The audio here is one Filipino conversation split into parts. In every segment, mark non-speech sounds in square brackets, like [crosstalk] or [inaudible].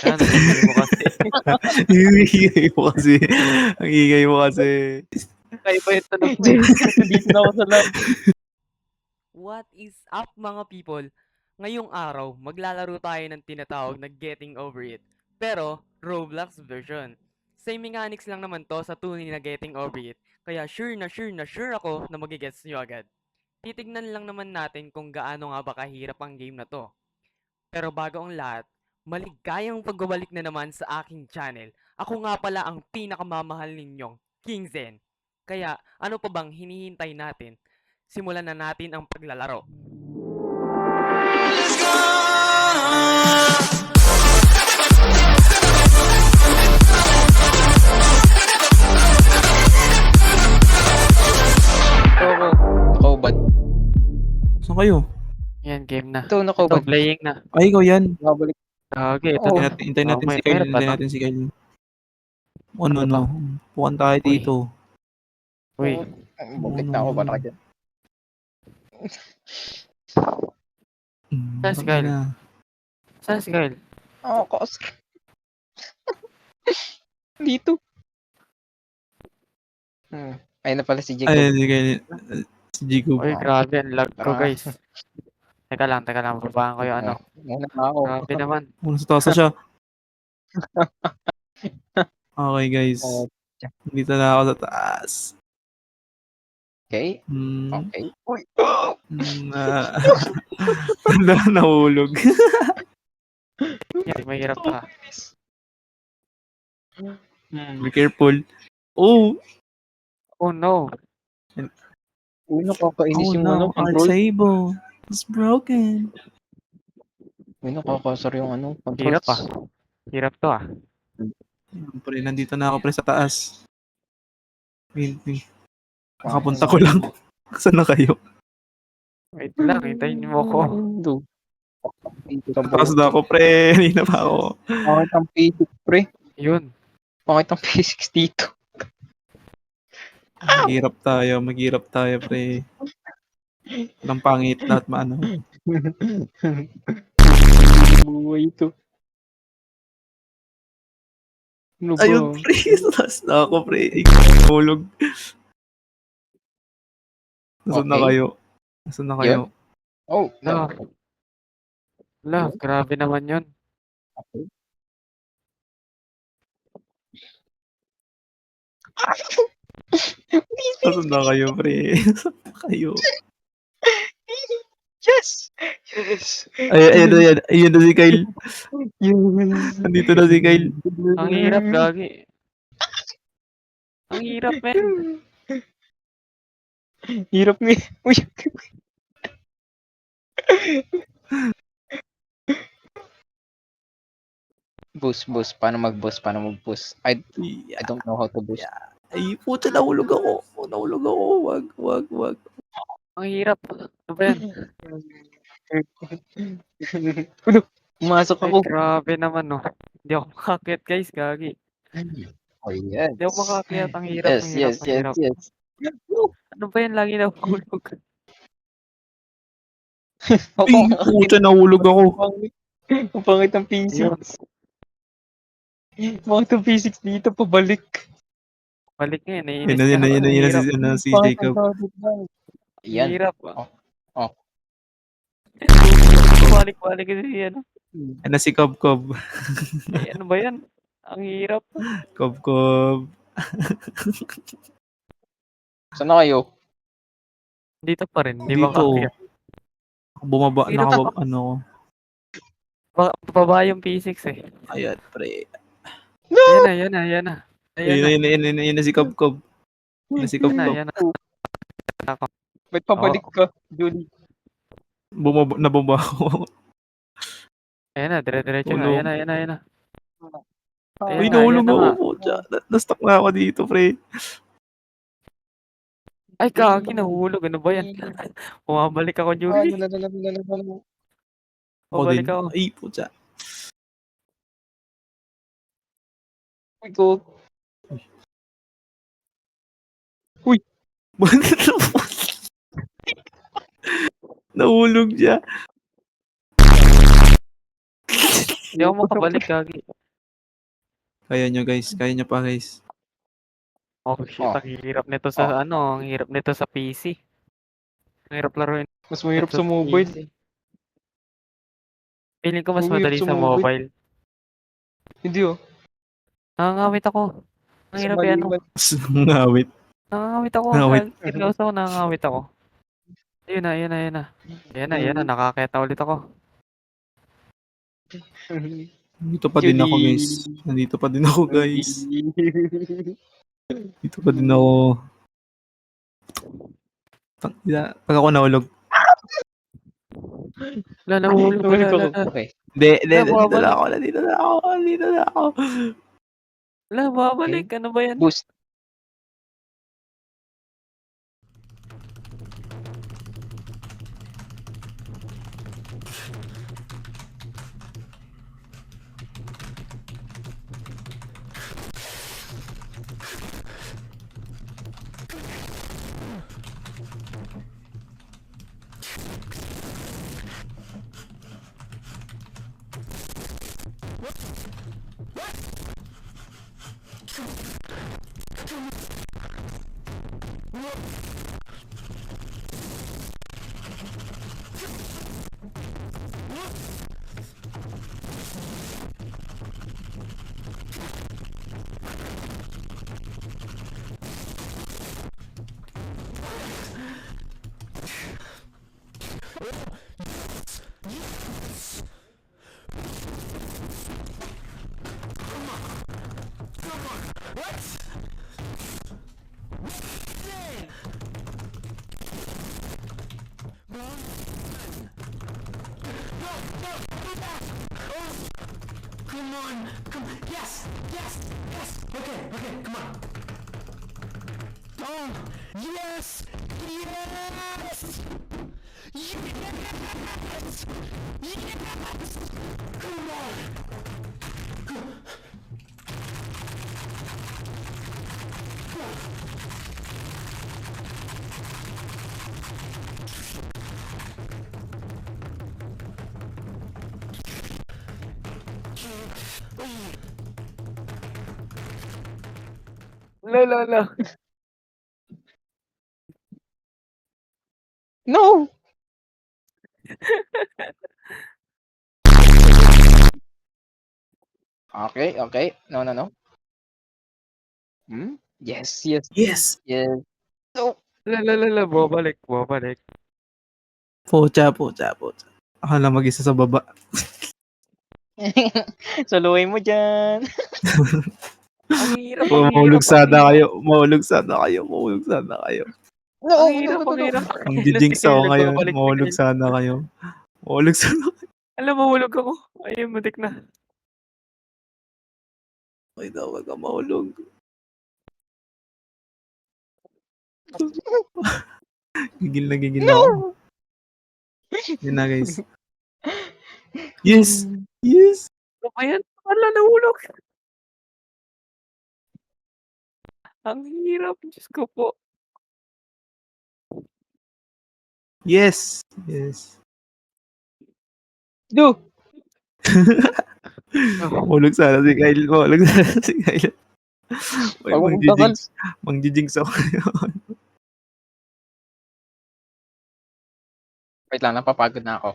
Kaya nagiging mo kasi. [laughs] Ang ingay mo kasi. Ang ingay mo kasi. Kaya pa yung tunog mo. Dito na ako sa lab. What is up mga people? Ngayong araw, maglalaro tayo ng tinatawag na Getting Over It. Pero, Roblox version. Same mechanics lang naman to sa tunay na Getting Over It. Kaya sure na sure na sure ako na magigets nyo agad. Titignan lang naman natin kung gaano nga ba kahirap ang game na to. Pero bago ang lahat, maligayang pagbabalik na naman sa aking channel. Ako nga pala ang pinakamamahal ninyong King Zen. Kaya ano pa bang hinihintay natin? Simulan na natin ang paglalaro. Ito ako. Nakaubad. Saan kayo? Yan, game na. Ito, Ito, nakaubad. playing na. Ay, ikaw yan. Nakabalik. Okay, ito Oo. Hintayin na. natin, hintayin natin Okay, si Kyle. meron ba Hintayin to? natin si Kyle. Ano, Ano no? Pukan tayo Uy. dito. Uy, Bumalik na ako. Bala ka dyan. Mm, Saan si okay Kyle? na. saan si Kyle? Oo, kasi. [laughs] Dito. Hmm. Ayun na pala si Jacob. Ay, si Kyle. Si Jacob. Uy, grabe, ang lag ko Ah. guys. Teka lang, teka lang, babaan ko yung ano. Na ako. Grabe naman. [laughs] Muna sa taas na siya. [laughs] Okay, guys. Oh, Dito na ako sa taas. Okay. Hmm. Okay. Uy. Ah. [laughs] Wala, nahulog. Yan, mahirap pa. Hmm. Be careful. Oh! Oh no. Uy, nakakainis Oh yung ano, no, our control. table is broken. Uy, nakakasar yung ano, controls. Hirap ah. Hirap to ah. Ayun, Pre, nandito na ako pre sa taas. Wait, ko lang. [laughs] Saan na kayo? Wait lang, hintayin mo ko. Mundo. Taas na ako pre. [laughs] Hindi na pa ako. Pangit ang physics, pre. Yun. Pangit ang physics dito. Maghirap tayo. Maghirap tayo pre. Walang pangit lahat maano. Buhay ito. Ano ba? Ayun pre. Taas na ako pre. Ay, Hulog. Nasaan na Okay. kayo? Nasaan na kayo? Oh, No. Wala, grabe naman yun. Okay. Nasaan na kayo pre? [laughs] Nasaan na kayo? Yes! Yes! Ay, ayun na yan. Ayun na si Kyle. [laughs] Yes! Nandito na si Kyle. Ang hirap, gagi. Ang hirap, men. Hirap ni. Uy! boost, boost. Paano mag-boost? Paano mag-boost? I, I don't know how to boost. Ay, puta, nahulog ako. Nahulog ako. Wag, wag, wag. Ang hirap. Ano ba yan? ano? [laughs] Pumasok Ay, ako. grabe naman, no. Hindi ako makakit, guys, gagi. Oh, yes. Hindi ako makakit. Ang hirap, Yes, ang hirap, yes, ang yes, hirap. yes. Ano ba yan? Lagi na hulog. Ako, [laughs] Ay, puta, nahulog ako. Ang pangit ang physics. Pangit ang physics dito, pabalik. Balik nga, eh, Yun naiinis na, yun na, yun na, yun na si, Pangit Jacob. ang lang. Ang Yan. hirap. ah. Oh, oh. Balik-balik kasi ano. Yan na si Cob Cob. Eh, ano ba yan? Ang hirap. Cob Cob. Saan na kayo? Dito pa rin. Di Dito. ba makakit? Bumaba, Hirap. nakababa, ano ko. Ba- Baba yung physics eh. Ayan, pre. Yan na, yan na, yan na. Ayan na, ayun, ayun, ayun na si Cob Cob. Ayun na si Cob yan na, Cob. yan na. Ba't pabalik ka, Julie? Bumaba, nababa ako. Ayan na, dire-diretso na. Ayan na, ayan na, ayan na. Uy, na, nahulog ako Na-stuck na ako dito, pre. Ay, kaki, nahulog. Ano ba yan? [laughs] Bumabalik ako, lala, lala. Ako Bumalik din. ako. Ay, puta. Uy, go. [laughs] Nahulog siya. Hindi ako makabalik, gagi. Kaya nyo guys, kaya nyo pa guys. Oh, shit, Oh. ang hirap nito sa, ano, ang hirap nito sa PC. Ang hirap laruin. Mas mahirap ito sa mobile. PC. Feeling ko mas Mahirap madali sa sa mobile. mobile. Hindi oh. Nangangawit ako. Ang Mas hirap yan. oh. mali- [laughs] Ngawit. Nangangawit ako. Ngawit. Ngawit. Seryoso ako, nangangawit ako. Ayun na, ayun na, ayun na. Ayun na, ayun na, nakakita ulit ako. Nandito pa din ako guys. Nandito pa din ako guys. Dito pa din ako. Tang- ina- Pag ako nahulog. Wala, ko na. ako. Wala, Okay. Hindi, hindi, bumabalik. na ako, nandito na ako, nandito na ako. wala, babalik. Ano ba yan? Boost. What? Oh, come on, come, on! yes, yes, yes. Okay, okay, come on. Don't. Yes, yes, yes, yes. Come on. Wala, wala. No! Okay, okay. No, no, no. Hmm? Yes, yes, Yes! yes. Wala, wala, wala. Babalik, babalik. Pocha, pocha, pocha. Ako lang mag-isa sa baba. [laughs] Suluhin mo dyan. [laughs] Ang hirap, Oh, mahulog sana kayo. Mahulog sana kayo. Mahulog sana kayo. No, Ang hirap, ang hirap. Ang jijinx ako ngayon. Mahulog sana kayo. Mahulog sana kayo. Alam, mahulog ako. Ayun, matik na. Ay, daw, wag ka mahulog. gigil na gigil na ako. Yun na guys. [laughs] Yes! Yes! Ano ba yan? Wala, nahulog. Ang hirap. Diyos ko po. Yes! Yes. Do! [laughs] Mahulog sana si Kyle. Mahulog sana [laughs] si Kyle. Ay, Pag mang magdakal. jijinx. Mang jijinx ako [laughs] ngayon. Wait lang, napapagod na ako.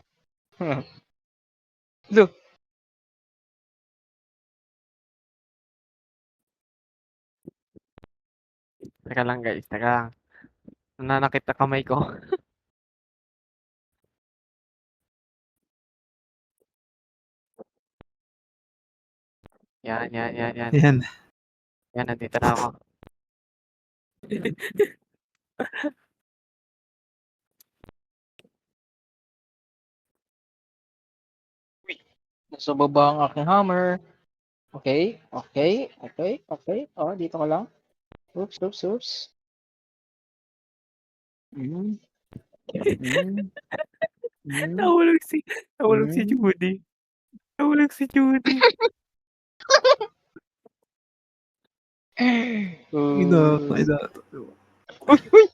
Do! Teka lang guys, teka lang. Nananakit na kamay ko. [laughs] Yan, yan, yan, yan. Ayan. Yan, nandito na ako. [laughs] Nasa baba ang aking hammer. Okay, okay, okay, okay. Oh, dito ka lang. Oops, oops, oops. Mm. Mm. Mm. Nahulog si, nahulog si Mm. Judy. Nahulog si Judy. [laughs] Ina, ina. Uy, uy!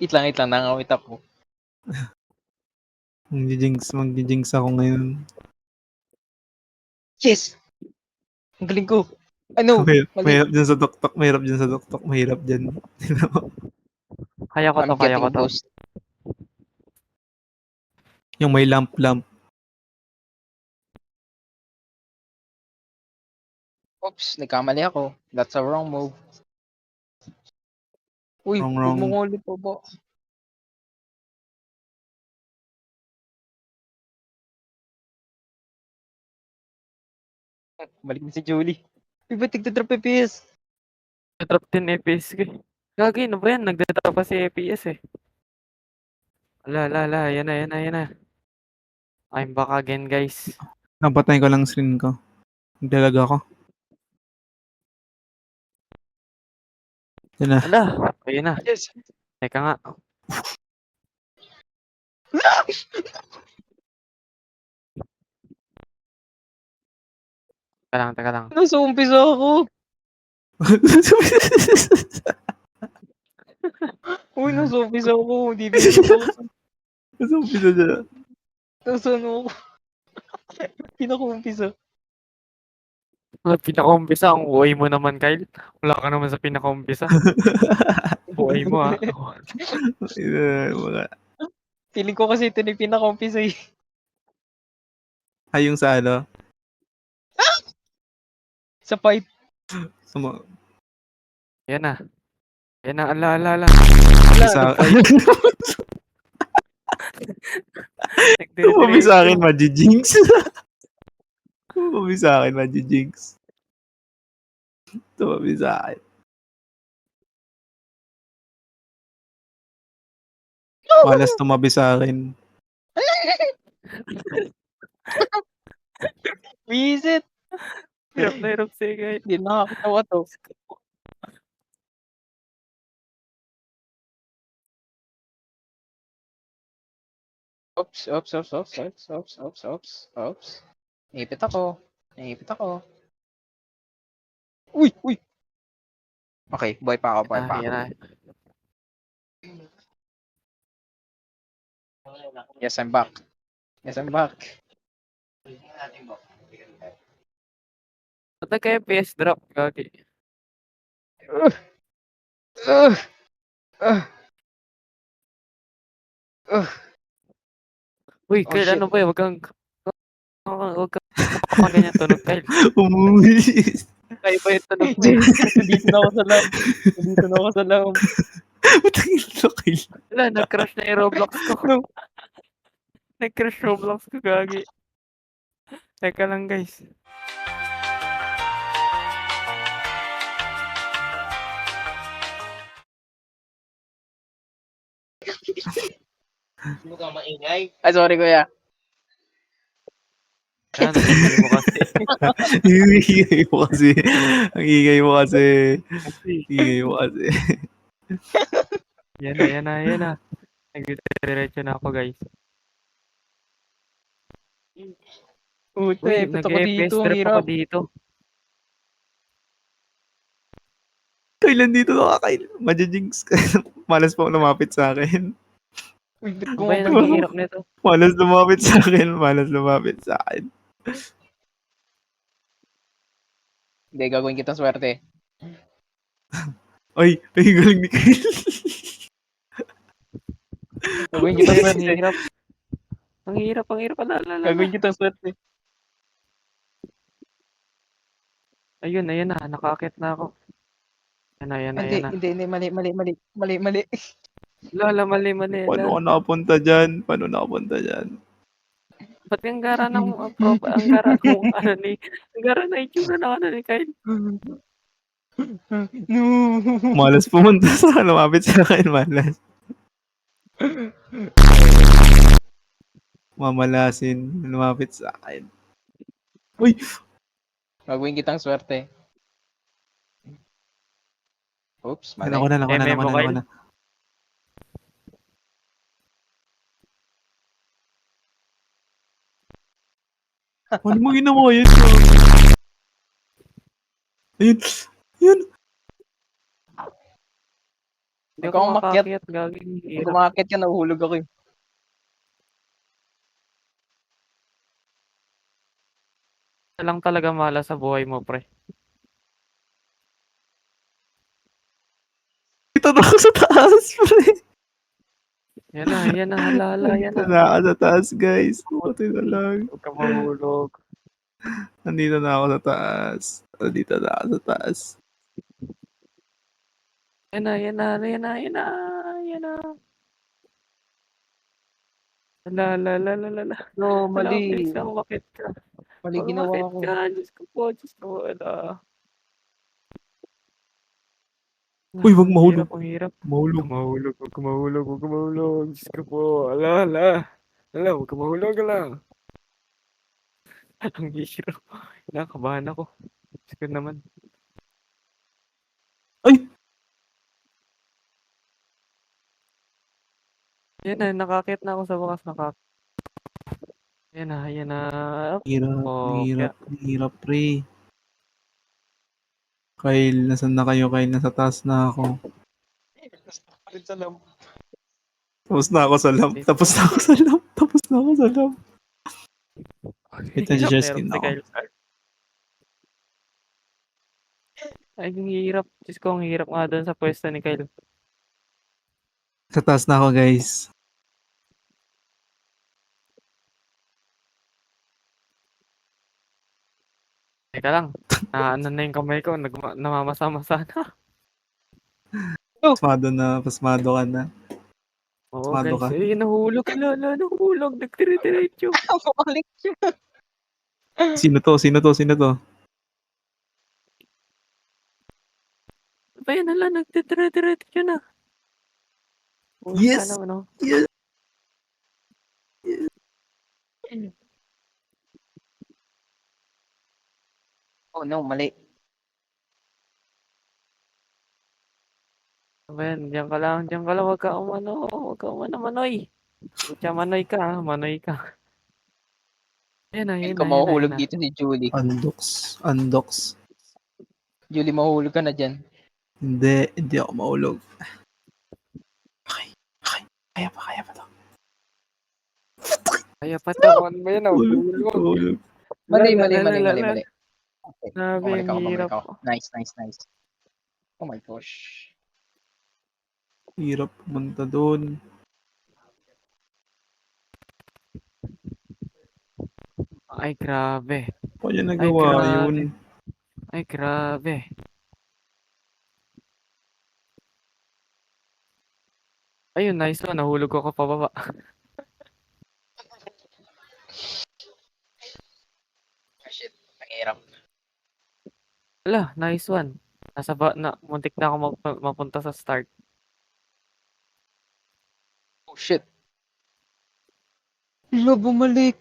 Wait lang, wait lang. Nangawit ako. [laughs] Mang jijinx, mang jijinx ako ngayon. Yes! Ang galing ko. Ano? Mahirap, Mali. mahirap dyan sa tuktok, mahirap dyan sa tuktok, mahirap dyan. [laughs] Kaya ko to, I'm kaya ko to. boost. yung may lamp-lamp. Oops, nagkamali ako. That's a wrong move. Uy, Wrong, wrong. ulit po po. Balik na si Julie. Uy, ba't tigda-drop FPS? Drop din FPS ko. eh. Gagi, ano ba yan? Nagda-drop pa si FPS eh. Ala, ala, ala. Yan na, yan na, yan na. I'm back again, guys. Napatay ko lang screen ko. Nagdalag ako. Yan na. Ala, ayun na. Yes. Teka nga. Teka lang, teka lang. Nasa umpisa ako. [laughs] Uy, nasa umpisa ako. Hindi binigyan ako. Nasa umpisa siya. Nasa ano ako. [laughs] Pinaka-umpisa. Wala, pinaka-umpisa, ang buhay mo naman, Kyle. Wala ka naman sa pinaka-umpisa. [laughs] buhay mo, ah. Ina, mga Feeling ko kasi ito na yung pinaka-umpisa eh. ay yung sa ano, Sa pipe. sa mga, Yan na. Yan na, ala, ala, ala. sa, tumabi sa akin, Majijinx. tumabi sa akin, Majijinx. Tumabi sa akin. Malas tumabi sa akin. [laughs] Visit! Hirap na hirap si Kyle. Hindi nakakatawa to. Oops, oops, oops, oops, oops, oops, oops, oops, oops. Naipit ako. Naipit ako. Uy, uy! Okay, boy pa ako, boy Ah, pa ako. na. Yes, I'm back. Yes, I'm back. Ba't nagka-FPS drop? Gagi. Ugh! Ugh! Ugh! Ugh! Uy, Oh, Kyle, shit. ano ba yun? Huwag kang... Huwag kang ganyan tunog, Kyle. Umuwi. Kaya ba yung tunog? Dito na ako sa lab. Dito na ako sa lab. Matangin na kayo. Wala, nag-crash na yung Roblox ko. Nag-crash Roblox ko, gagi. Teka lang, guys. Ay, sorry kuya. Ano, mo kasi. Ang ingay mo kasi. Ang ingay mo kasi. Ingay mo kasi. Yan na, yan na, yan na. Nag-diretso na ako, guys. Puta, Uy, eh, ba't ako dito? Ang drop ako hirap. dito. Kailan dito nakakain? Majijinx ka. [laughs] Malas pa lumapit sa akin. Ba yun? gumagano? Ang hirap nito. Malas lumapit sa akin. Malas lumapit sa akin. Hindi, gagawin kitang swerte. Ay, ay, galing ni Kyle. Gagawin Ang kitang hirap, swerte. ang hirap. Ang hirap, ang hirap. Ala, ala, ala. Gagawin kitang swerte. Ayun, ayun na. Nakakit na ako. Yan na, yan na, Hindi, yan na. hindi, hindi, mali, mali, mali, mali, mali. Lala, mali, mali. Paano Ala. ako nakapunta dyan? Paano nakapunta dyan? Ba't yung gara ng ang pro, ang gara ng [laughs] ano ni, ang gara na itsura ng ano ni Kyle. No. Malas pumunta sa [laughs] lumapit sa akin. Malas. Mamalasin. Lumapit sa akin. Uy! Gagawin kitang swerte. Oops, mali. Ako na lang, na lang, ako na lang. Ako na. ano mo ginawa yun? Ayun. Ayun. Hindi ako umakyat. Hindi ako umakyat yan, nahuhulog ako eh. lang talaga mahala sa buhay mo, pre. Dito na ako sa taas, pre. Yan na, yan na, hala, hala, yan Nandito na. na ako sa taas, guys. Buti na lang. Huwag ka mahulog. Nandito na ako sa taas. Nandito na ako sa taas. Yan na, yan na, yan na, yan na, yan na. Hala, hala, hala, hala, hala. No, mali. bilis na, umakit ka. Mali ginawa ko. ka, Diyos ko po, Diyos ko, hala. Uy, wag mahulog. Ang hirap, Mahulog. Huwag ka mahulog, huwag ka mahulog, huwag ka mahulog. Diyos ko po, ala, ala. Ala, huwag ka mahulog, ala. [laughs] Ang hirap. Kinakabahan ako. Diyos ko naman. Ay! Yan na, nakakit na ako sa wakas, nakakit. Yan na, yan na. Hirap, Oh, hirap, hirap, pre. Kyle, nasan na kayo? Kyle, nasa taas na ako. Tapos na ako sa lamp. Tapos na ako sa lamp. Tapos na ako sa lamp. Nag-share meron screen si ako. Ay, ang hirap. Diyos ko, ang hirap nga doon sa pwesto ni Kyle. Sa taas na ako, guys. Teka lang. Na, ano na yung kamay ko, nag, namamasa-masa na. [laughs] Pasmado na, pasmado ka na. Oo, Pasmado guys. ka. Eh, nahulog. Ala, ala, nahulog. Nagtire-diretso. [laughs] Bumalik siya. Sino to? Sino to? Sino to? Ba yan, ala, nagtire-diretso na. Yes! naman, oh. Yes! Oh no, mali. Yan? Diyan ka lang, diyan ka lang. Huwag ka umano. Huwag ka umano, manoy. Kutya, manoy ka? Manoy ka. Yan na, Hindi yan ka na, yan mahuhulog na. dito si Julie. Undox. Undox. Julie, mahuhulog ka na dyan. Hindi, hindi ako maulog. Okay, okay. Kaya pa, kaya pa to. Kaya pa to, ano ba yan? Ulog, Nahulog. ulog. Mali, mali, mali, mali, mali. Okay, Grabe, bumalik ang ako, bumalik hirap. ako. Nice, nice, nice. Oh my gosh. Hirap pumunta doon. Ay, grabe. Paano niya nagawa grabe. yun? Ay, grabe. Ayun, nice one. Nahulog ako pababa. [laughs] Shit, mahirap. Ala, nice one. Nasa ba, na, muntik na ako map- mapunta sa start. Oh shit. Wala bumalik.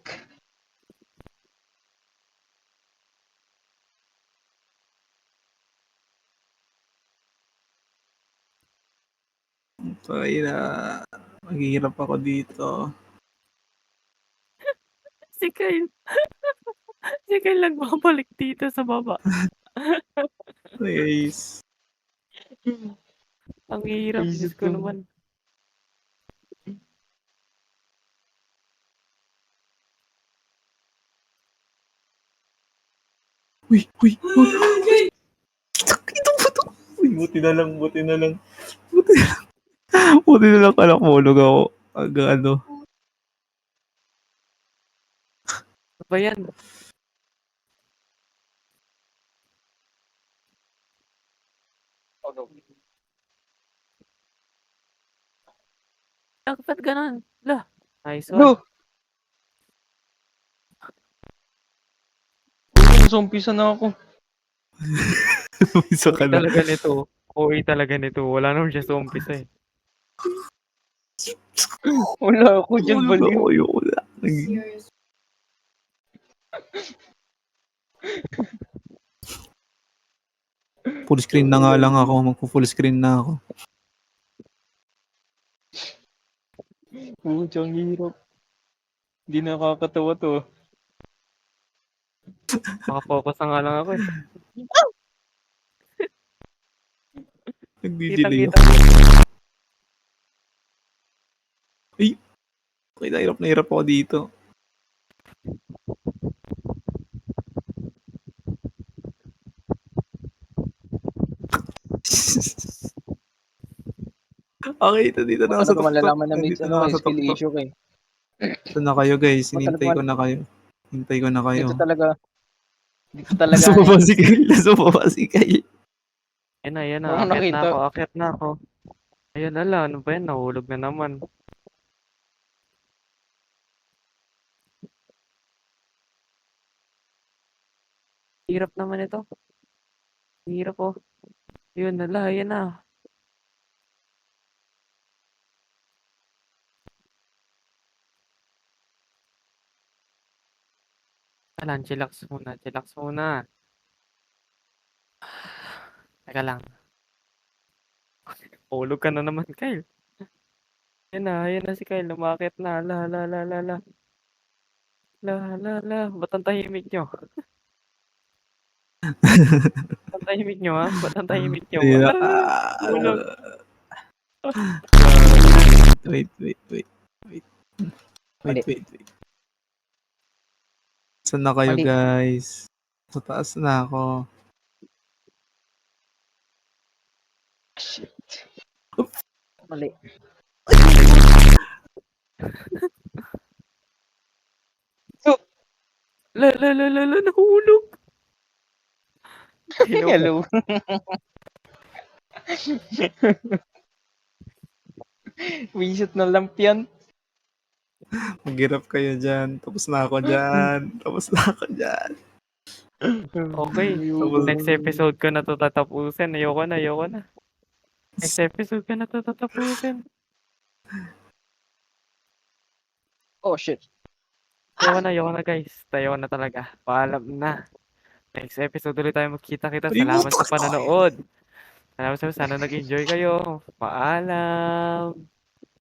Kaya maghihirap ako dito. [laughs] Si Kyle. [laughs] si Kyle nagbabalik dito sa baba. [laughs] Guys. [laughs] Ang hirap, Diyos Isip ko ko. naman. Uy, uy, uy, uy. Ito ba to? Uy, buti na lang, buti na lang. Buti na lang. [laughs] Buti na lang kala ko mahulog ako. Aga ano. Ano ba yan? No. Dapat ganun. La, nice one. No! Oh, sa umpisa na ako. Isa ka na. talaga nito. OA talaga nito. Wala naman siya sa umpisa eh. [laughs] Wala ako dyan, Mahulog baliw. ako, na. Nag- [laughs] Full screen na nga lang ako. Magpo-full screen na ako. Oo, ang hirap. Hindi nakakatawa to. Makafocus na nga lang ako eh. [laughs] Nagdi-delay Kitang-kita. ako. Kaya nahirap na hirap ako dito. [laughs] okay, ito dito na ako Ano sa ko malalaman na may na ano, ako sa skill tuktok. issue kay. Ito na kayo guys, hinintay ko na kayo. Hintay ko na kayo. Dito talaga. Dito talaga. [laughs] Nasa baba si Kyle, [laughs] nasa baba si Kyle. Yan na, yan na. Oo, Akit na nakita. ako, akit na ako. Ayun, ala, ano ba yan? Nahulog na naman. Hirap naman ito. Hirap oh. Yun, ala, yan na. Alan, chillax muna, chillax muna. Teka lang. Hulog ka na naman, Kyle. Yan na, yan na si Kyle. Lumakit na. La, la, la, la, la. La, la, la. Ba't ang tahimik nyo? [laughs] Ang tahimik nyo, ha? Ba't ang tahimik nyo? Ayun na. Ah, Hulog. Wait, wait, wait. Wait. Wait, wait, wait. Saan na kayo Mali. guys? Sa taas na ako. Shit. Mali. La, la, la, la, la. Nahulog. Hello. Hello. [laughs] Wisit na lamp yan. Maghirap kayo dyan. Tapos na ako dyan. Tapos na ako dyan. Okay. Tapos- Next episode ko na to tatapusin. Ayoko na, ayoko na. Next episode ko na to tatapusin. Oh shit. Ayoko na, ayoko na guys. Ayoko na talaga. Paalam na. Next episode ulit tayo magkita-kita. Salamat sa panonood. Salamat sa sana nag-enjoy kayo. Paalam.